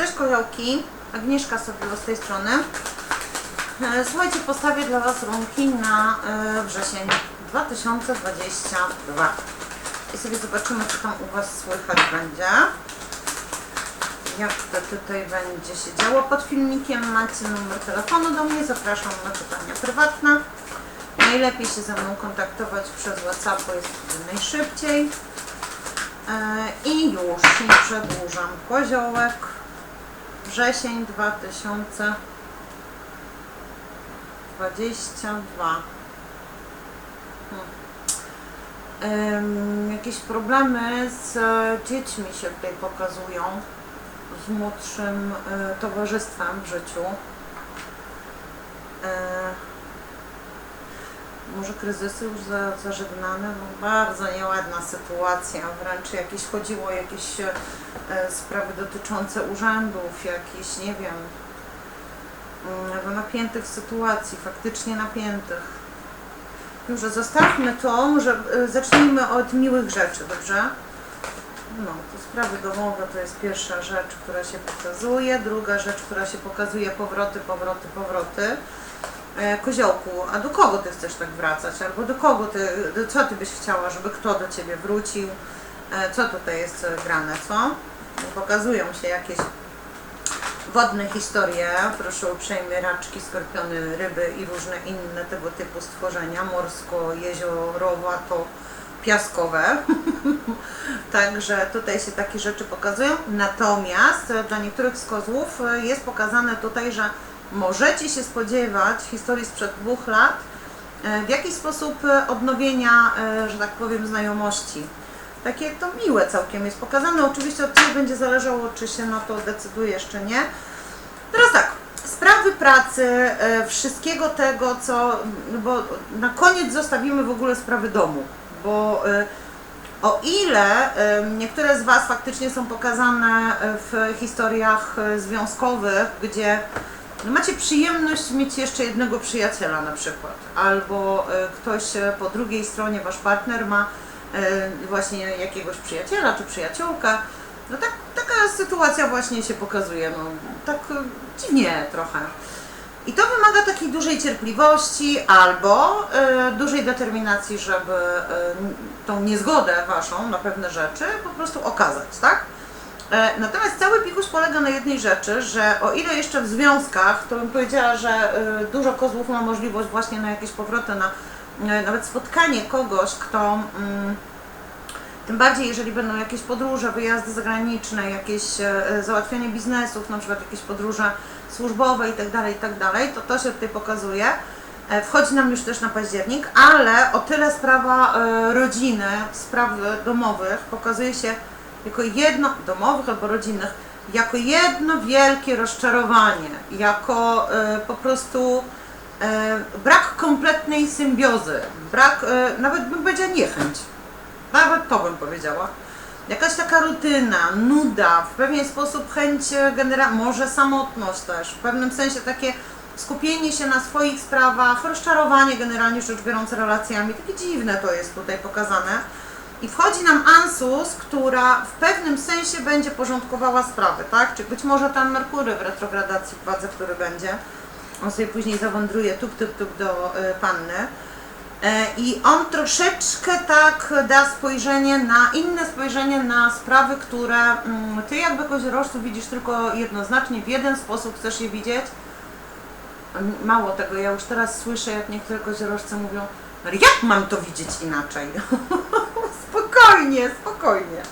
Cześć koziołki, Agnieszka sobie z tej strony. E, Słuchajcie, postawię dla Was runki na e, wrzesień 2022. I sobie zobaczymy, co tam u Was słychać będzie. Jak to tutaj będzie się działo. Pod filmikiem macie numer telefonu do mnie. Zapraszam na pytania prywatne. Najlepiej się ze mną kontaktować przez WhatsApp, bo jest wtedy najszybciej. E, I już nie przedłużam. Koziołek, wrzesień 2022. Hmm. Jakieś problemy z e, dziećmi się tutaj pokazują, z młodszym e, towarzystwem w życiu. E, może kryzysy już za, zażegnane, no bardzo nieładna sytuacja, wręcz jakieś chodziło jakieś e, sprawy dotyczące urzędów, jakieś, nie wiem, no, napiętych sytuacji, faktycznie napiętych. Dobrze, zostawmy to, może e, zacznijmy od miłych rzeczy, dobrze? No, to sprawy domowe to jest pierwsza rzecz, która się pokazuje. Druga rzecz, która się pokazuje, powroty, powroty, powroty. E, Koziołku, a do kogo ty chcesz tak wracać? Albo do kogo ty, do, co ty byś chciała, żeby kto do ciebie wrócił? E, Co tutaj jest e, grane, co? Pokazują się jakieś wodne historie, proszę uprzejmie, raczki, skorpiony, ryby i różne inne tego typu stworzenia, morsko, jeziorowato, piaskowe. Także tutaj się takie rzeczy pokazują. Natomiast dla niektórych z kozłów jest pokazane tutaj, że możecie się spodziewać historii sprzed dwóch lat, e, w jakiś sposób e, odnowienia, e, że tak powiem, znajomości. Takie to miłe całkiem jest pokazane. Oczywiście od Ciebie będzie zależało, czy się na to decydujesz, czy nie. Teraz tak, sprawy pracy, wszystkiego tego, co. Bo na koniec zostawimy w ogóle sprawy domu, bo o ile niektóre z Was faktycznie są pokazane w historiach związkowych, gdzie macie przyjemność mieć jeszcze jednego przyjaciela na przykład, albo e, ktoś e, po drugiej stronie, Wasz partner ma e, właśnie jakiegoś przyjaciela czy przyjaciółkę, no tak, taka sytuacja właśnie się pokazuje, no tak dziwnie trochę. I to wymaga takiej dużej cierpliwości albo dużej determinacji, żeby tą niezgodę waszą na pewne rzeczy po prostu okazać, tak? E, natomiast cały pikuś polega na jednej rzeczy, że o ile jeszcze w związkach, to bym powiedziała, że e, dużo kozłów ma możliwość właśnie na jakieś powroty, na e, nawet spotkanie kogoś, kto mm, tym bardziej, jeżeli będą jakieś podróże, wyjazdy zagraniczne, jakieś załatwianie biznesów, na przykład jakieś podróże służbowe itd., itd., to to się tutaj pokazuje. Wchodzi nam już też na październik, ale o tyle sprawa rodziny, spraw domowych pokazuje się jako jedno, domowych albo rodzinnych, jako jedno wielkie rozczarowanie, jako e, po prostu e, brak kompletnej symbiozy, brak, e, nawet bym powiedziała niechęć. Nawet to bym powiedziała. Jakaś taka rutyna, nuda, w pewien sposób chęć generalna, może samotność też, w pewnym sensie takie skupienie się na swoich sprawach, rozczarowanie generalnie rzecz biorąc relacjami, takie dziwne to jest tutaj pokazane. I wchodzi nam Ansus, która w pewnym sensie będzie porządkowała sprawy, tak? Czy być może tam Merkury w retrogradacji w wadze, który będzie. On sobie później zawędruje tuk, tuk, tuk do y, panny. E, I on troszeczkę tak da spojrzenie na, inne spojrzenie na sprawy, które mm, ty jakby koziorożcu widzisz tylko jednoznacznie, w jeden sposób chcesz je widzieć. M- Mało tego, ja już teraz słyszę, jak niektóre koziorożce mówią, "Ale jak mam to widzieć inaczej? spokojnie, spokojnie.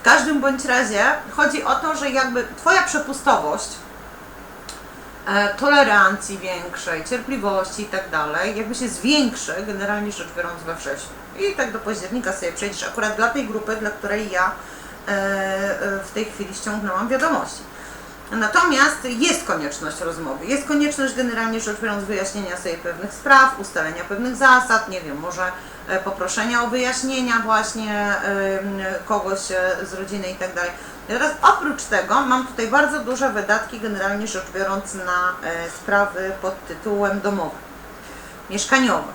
W każdym bądź razie chodzi o to, że jakby twoja przepustowość, e, tolerancji większej, cierpliwości i tak dalej, jakby się zwiększy, generalnie rzecz biorąc we wrześniu. I tak do października sobie przejdziesz, akurat dla tej grupy, dla której ja e, e, w tej chwili ściągnęłam wiadomości. Natomiast jest konieczność rozmowy, jest konieczność generalnie rzecz biorąc wyjaśnienia sobie pewnych spraw, ustalenia pewnych zasad, nie wiem, może poproszenia o wyjaśnienia właśnie em, kogoś e, z rodziny i tak dalej. I Teraz oprócz tego mam tutaj bardzo duże wydatki generalnie rzecz biorąc na e, sprawy pod tytułem domowe, mieszkaniowe,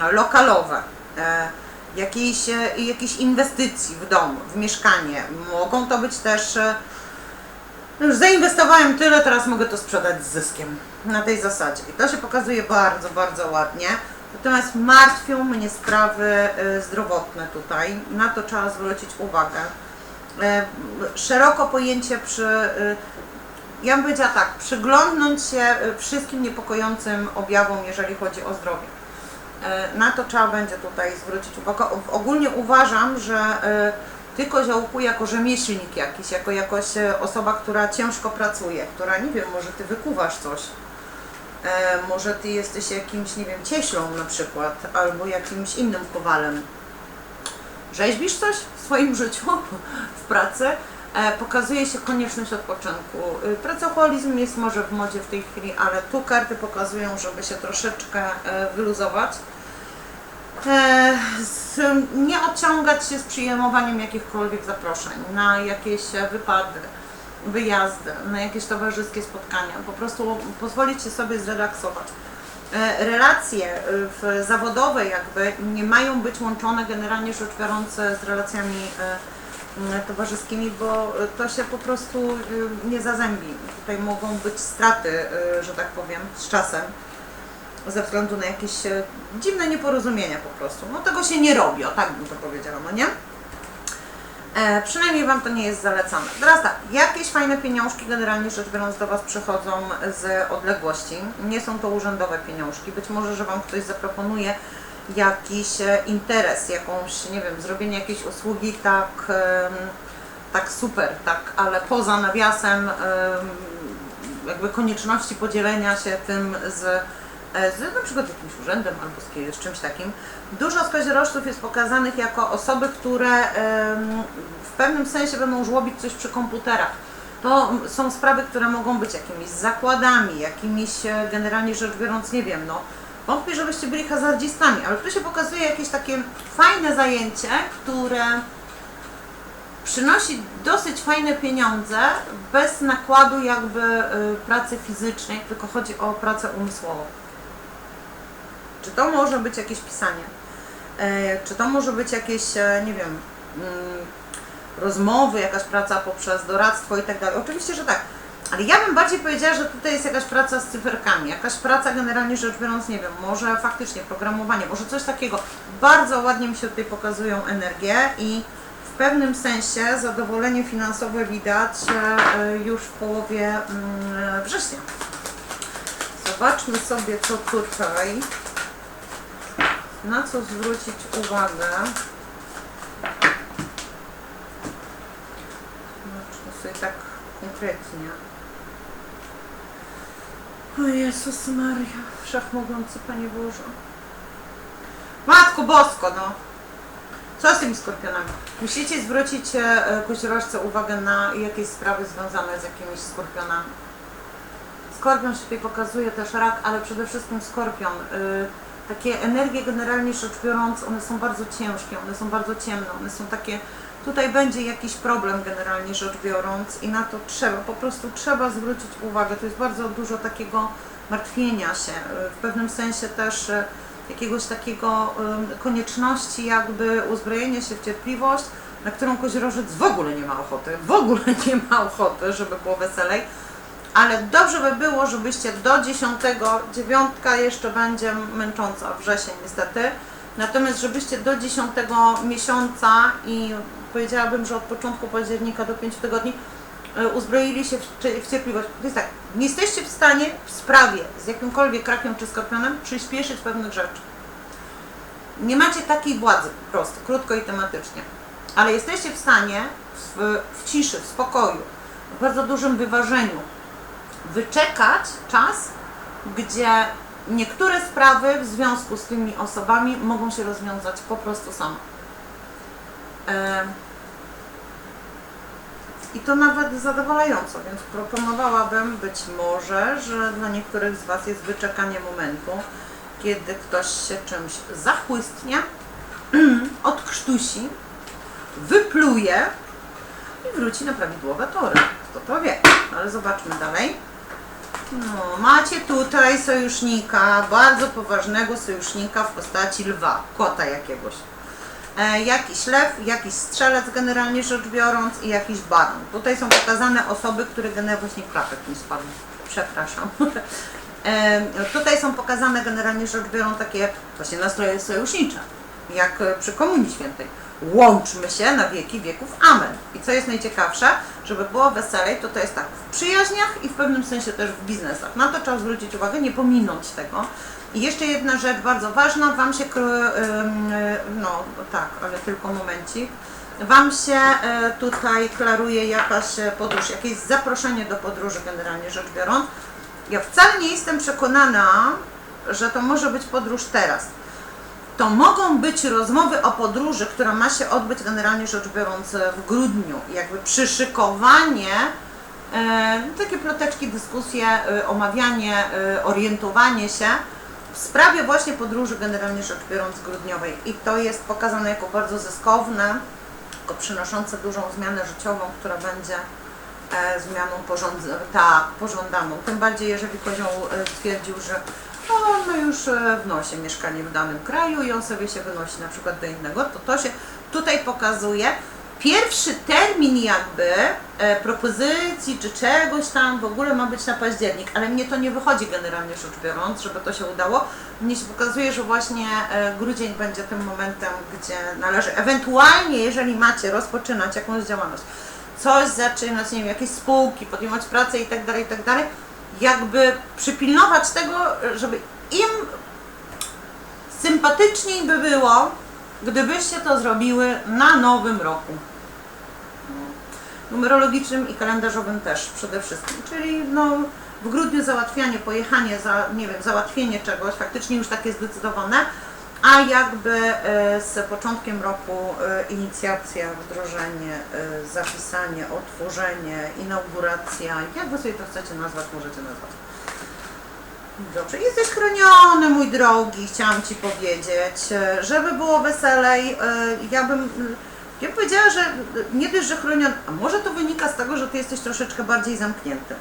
mm, lokalowe, e, jakiejś, e, jakiejś inwestycji w dom, w mieszkanie. Mogą to być też e, No Już zainwestowałem tyle, teraz mogę to sprzedać z zyskiem. Na tej zasadzie. I to się pokazuje bardzo, bardzo ładnie. Natomiast martwią mnie sprawy y, zdrowotne tutaj. Na to trzeba zwrócić uwagę. E, Szeroko pojęcie przy. y, Ja bym powiedziała tak, przyglądnąć się y, wszystkim niepokojącym objawom, jeżeli chodzi o zdrowie. Na to trzeba będzie tutaj zwrócić uwagę. Ogólnie uważam, że ty koziołku jako rzemieślnik jakiś, jako jakoś osoba, która ciężko pracuje, która nie wiem, może ty wykuwasz coś. E, może ty jesteś jakimś, nie wiem, cieślą na przykład, albo jakimś innym kowalem. Rzeźbisz coś w swoim życiu, w pracy? E, pokazuje się konieczność odpoczynku. Y, Pracoholizm jest może w modzie w tej chwili, ale tu karty pokazują, żeby się troszeczkę e, wyluzować. E, z, nie odciągać się z przyjmowaniem jakichkolwiek zaproszeń na jakieś e, wypady, wyjazdy, na jakieś towarzyskie spotkania. Po prostu pozwolić się sobie zrelaksować. E, Relacje e, w zawodowe jakby nie mają być łączone generalnie rzecz biorąc z relacjami e, towarzyskimi, bo to się po prostu nie zazębi. Tutaj mogą być straty, że tak powiem, z czasem ze względu na jakieś dziwne nieporozumienia po prostu. No tego się nie robi, o tak bym to powiedziała, no nie? E, przynajmniej Wam to nie jest zalecane. Teraz tak, jakieś fajne pieniążki generalnie rzecz biorąc do Was przychodzą z odległości. Nie są to urzędowe pieniążki. Być może, że Wam ktoś zaproponuje jakiś e, interes, jakąś, nie wiem, zrobienie jakiejś usługi tak, tak super, tak, ale poza nawiasem em, jakby konieczności podzielenia się tym z, z na przykład jakimś urzędem albo z, czymś takim. Dużo z koziorożców jest pokazanych jako osoby, które w pewnym sensie będą żłobić coś przy komputerach. To są sprawy, które mogą być jakimiś zakładami, jakimiś e, generalnie rzecz biorąc, nie wiem, no wątpię, żebyście byli hazardzistami, ale tu się pokazuje jakieś takie fajne zajęcie, które przynosi dosyć fajne pieniądze bez nakładu jakby y, pracy fizycznej, tylko chodzi o pracę umysłową. Czy to może być jakieś pisanie? E, Czy to może być jakieś, e, nie wiem, mm, rozmowy, jakaś praca poprzez doradztwo i tak dalej? Oczywiście, że tak. Ale ja bym bardziej powiedziała, że tutaj jest jakaś praca z cyferkami, jakaś praca generalnie rzecz biorąc, nie wiem, może faktycznie programowanie, może coś takiego. Bardzo ładnie mi się tutaj pokazują energie i w pewnym sensie zadowolenie finansowe widać e, już w połowie mm, września. Zobaczmy sobie, co tutaj, na co zwrócić uwagę. Zobaczmy sobie tak konkretnie. O Jezus Maria, wszechmogący Panie Boże. Matko Bosko, no. Co z tymi skorpionami? Musicie zwrócić e, koziorożce uwagę na jakieś sprawy związane z jakimiś skorpionami. Skorpion się tutaj pokazuje też rak, ale przede wszystkim skorpion. Y, takie energie generalnie rzecz biorąc, one są bardzo ciężkie, one są bardzo ciemne, one są takie, tutaj będzie jakiś problem generalnie rzecz biorąc i na to trzeba, po prostu trzeba zwrócić uwagę. To jest bardzo dużo takiego martwienia się, w pewnym sensie też y, jakiegoś takiego konieczności jakby uzbrojenia się w cierpliwość, na którą koziorożec w ogóle nie ma ochoty, w ogóle nie ma ochoty, żeby było weselej ale dobrze by było, żebyście do 10, dziewiątka jeszcze będzie męcząca, wrzesień niestety, natomiast żebyście do 10 miesiąca i powiedziałabym, że od początku października do 5 tygodni e, uzbroili się w, w cierpliwość. To jest tak, nie jesteście w stanie w sprawie z jakimkolwiek rakiem czy skorpionem przyspieszyć pewnych rzeczy. Nie macie takiej władzy po prostu, krótko i tematycznie. Ale jesteście w stanie w, w ciszy, w spokoju, w bardzo dużym wyważeniu wyczekać czas, gdzie niektóre sprawy w związku z tymi osobami mogą się rozwiązać po prostu same. I to nawet zadowalająco, więc proponowałabym być może, że dla niektórych z Was jest wyczekanie momentu, kiedy ktoś się czymś zachłystnie, odkrztusi, wypluje i wróci na prawidłowe tory. Kto to wie? Ale zobaczmy dalej. No, macie tutaj sojusznika, bardzo poważnego sojusznika w postaci lwa, kota jakiegoś. e, jakiś lew, jakiś strzelec generalnie rzecz biorąc i jakiś baron. Tutaj są pokazane osoby, które generalnie właśnie klapek mi spadł. Przepraszam. E, Tutaj są pokazane generalnie rzecz biorąc takie właśnie nastroje sojusznicze, jak przy Komunii Świętej. Łączmy się na wieki wieków. Amen. I co jest najciekawsze, żeby było weselej, to to jest tak w przyjaźniach i w pewnym sensie też w biznesach. Na to trzeba zwrócić uwagę, nie pominąć tego. I jeszcze jedna rzecz bardzo ważna, Wam się, no tak, ale tylko momencik, Wam się e, tutaj klaruje jakaś e, podróż, jakieś zaproszenie do podróży generalnie rzecz biorąc. Ja wcale nie jestem przekonana, że to może być podróż teraz. To mogą być rozmowy o podróży, która ma się odbyć generalnie rzecz biorąc w grudniu. Jakby przyszykowanie, e, takie ploteczki, dyskusje, e, omawianie, e, orientowanie się w sprawie właśnie podróży generalnie rzecz biorąc grudniowej. I to jest pokazane jako bardzo zyskowne, jako przynoszące dużą zmianę życiową, która będzie zmianą tak, pożądaną. Tym bardziej, jeżeli kozioł e, twierdził, że on ma już e, w nosie mieszkanie w danym kraju i on sobie się wynosi na przykład do innego, to to się tutaj pokazuje. Pierwszy termin jakby e, propozycji czy czegoś tam w ogóle ma być na październik, ale mnie to nie wychodzi generalnie rzecz biorąc, żeby to się udało. Mnie się pokazuje, że właśnie e, grudzień będzie tym momentem, gdzie należy ewentualnie, jeżeli macie rozpoczynać jakąś działalność, coś zaczynać, nie wiem, jakieś spółki, podejmować pracę i tak jakby przypilnować tego, żeby im sympatyczniej by było, gdybyście to zrobiły na nowym roku. Numerologicznym i kalendarzowym też przede wszystkim. Czyli no, w grudniu załatwianie, pojechanie, za, nie wiem, załatwienie czegoś, faktycznie już takie zdecydowane, a jakby e, z początkiem roku e, inicjacja, wdrożenie, e, zapisanie, otworzenie, inauguracja, jak wy sobie to chcecie nazwać, możecie nazwać. Dobrze, jesteś chroniony, mój drogi, chciałam Ci powiedzieć, żeby było weselej, ja bym, ja bym powiedziała, że nie dość, że chroniony, a może to wynika z tego, że Ty jesteś troszeczkę bardziej zamknięty,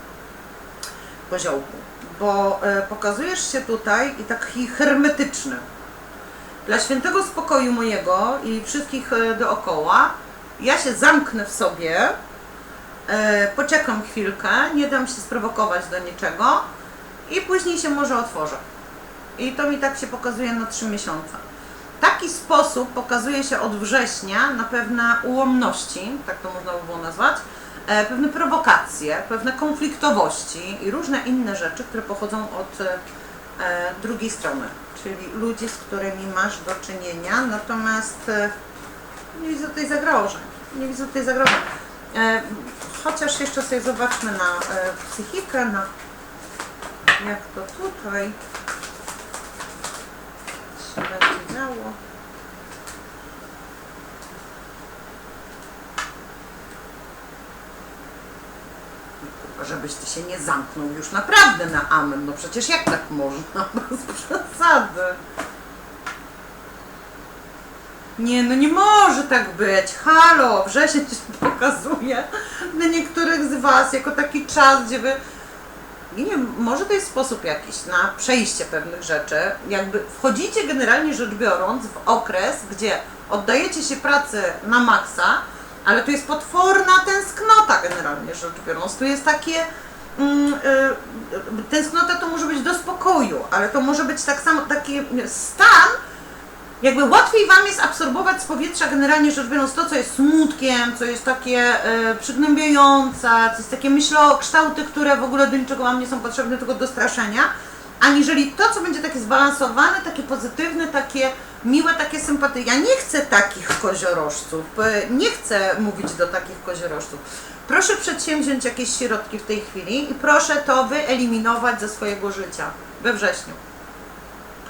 koziołku, bo e, pokazujesz się tutaj i taki hermetyczny. Dla świętego spokoju mojego i wszystkich e, dookoła, ja się zamknę w sobie, e, poczekam chwilkę, nie dam się sprowokować do niczego, i później się może otworzę. I to mi tak się pokazuje na 3 miesiące. Taki sposób pokazuje się od września na pewne ułomności, tak to można by było nazwać, e, pewne prowokacje, pewne konfliktowości i różne inne rzeczy, które pochodzą od drugiej strony, czyli ludzi, z którymi masz do czynienia, natomiast e, nie widzę tutaj zagrożeń. Nie widzę tutaj zagrożeń. E, chociaż jeszcze sobie zobaczmy na e, psychikę, na jak to tutaj się będzie działo. Kurwa, Żebyś ty się nie zamknął już naprawdę na amen. No przecież jak tak można? Bez przesady. Nie, no nie może tak być. Halo, wrzesień się pokazuje dla niektórych z Was jako taki czas, gdzie Wy nie wiem, może to jest sposób jakiś na przejście pewnych rzeczy. Jakby wchodzicie generalnie rzecz biorąc w okres, gdzie oddajecie się pracy na maksa, ale tu jest potworna tęsknota generalnie rzecz biorąc. Tu jest takie. Mm, y, y, tęsknota to może być do spokoju, ale to może być tak samo taki stan, jakby łatwiej Wam jest absorbować z powietrza generalnie rzecz biorąc to, co jest smutkiem, co jest takie e, przygnębiające, co jest takie myślokształty, które w ogóle do niczego Wam nie są potrzebne, tylko do straszenia, aniżeli to, co będzie takie zbalansowane, takie pozytywne, takie miłe, takie sympatie. Ja nie chcę takich koziorożców, e, nie chcę mówić do takich koziorożców. Proszę przedsięwziąć jakieś środki w tej chwili i proszę to wyeliminować ze swojego życia we wrześniu.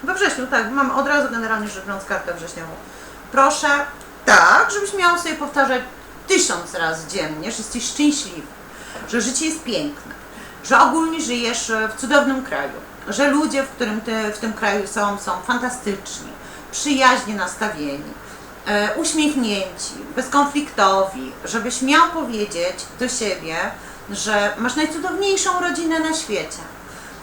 We wrześniu, tak, mam od razu generalnie rzecz biorąc kartę wrześniową. Proszę, tak, żebyś miał sobie powtarzać tysiąc razy dziennie, że jesteś szczęśliwy, że życie jest piękne, że ogólnie żyjesz e, w cudownym kraju, że ludzie, w którym ty w tym kraju są, są fantastyczni, przyjaźnie nastawieni, e, uśmiechnięci, bezkonfliktowi, żebyś miał powiedzieć do siebie, że masz najcudowniejszą rodzinę na świecie,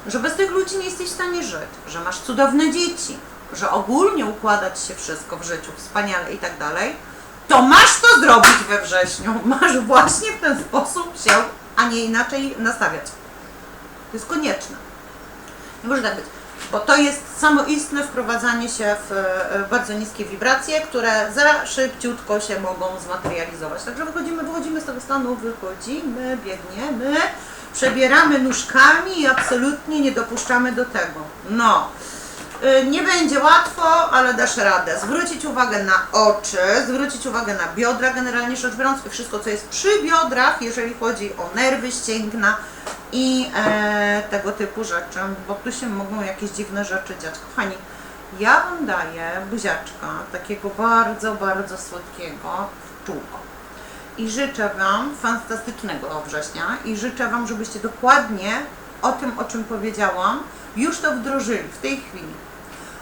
że bez tych ludzi nie jesteś w stanie żyć, że masz cudowne dzieci, że ogólnie układać się wszystko w życiu wspaniale i tak dalej, to masz to zrobić we wrześniu. Masz właśnie w ten sposób się, a nie inaczej nastawiać. To jest konieczne. Nie może tak być. Bo to jest samoistne wprowadzanie się w bardzo niskie wibracje, które za szybciutko się mogą zmaterializować. Także wychodzimy, wychodzimy z tego stanu, wychodzimy, biegniemy, przebieramy nóżkami i absolutnie nie dopuszczamy do tego. No. Y, Nie będzie łatwo, ale dasz radę. Zwrócić uwagę na oczy, zwrócić uwagę na biodra, generalnie rzecz biorąc, i wszystko, co jest przy biodrach, jeżeli chodzi o nerwy, ścięgna i e, tego typu rzeczy, bo tu się mogą jakieś dziwne rzeczy dziać. Kochani, ja Wam daję buziaczka, takiego bardzo, bardzo słodkiego w czółko. I życzę Wam fantastycznego września i życzę Wam, żebyście dokładnie o tym, o czym powiedziałam, już to wdrożyli w tej chwili.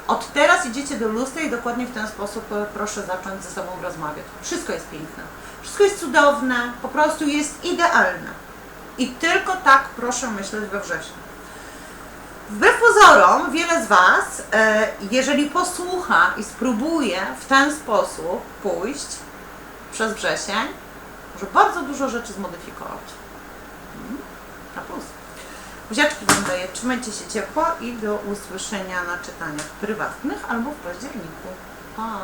Od teraz idziecie do lustra i dokładnie w ten sposób e, proszę zacząć ze sobą rozmawiać. Wszystko jest piękne, wszystko jest cudowne, po prostu jest idealne. I tylko tak proszę myśleć we wrześniu. Wbrew pozorom, wiele z Was, e, jeżeli posłucha i spróbuje w ten sposób pójść przez wrzesień, może bardzo dużo rzeczy zmodyfikować. Mhm. Na plus. Buziaczki Wam daję, trzymajcie się ciepło i do usłyszenia na czytaniach prywatnych albo w październiku. Pa!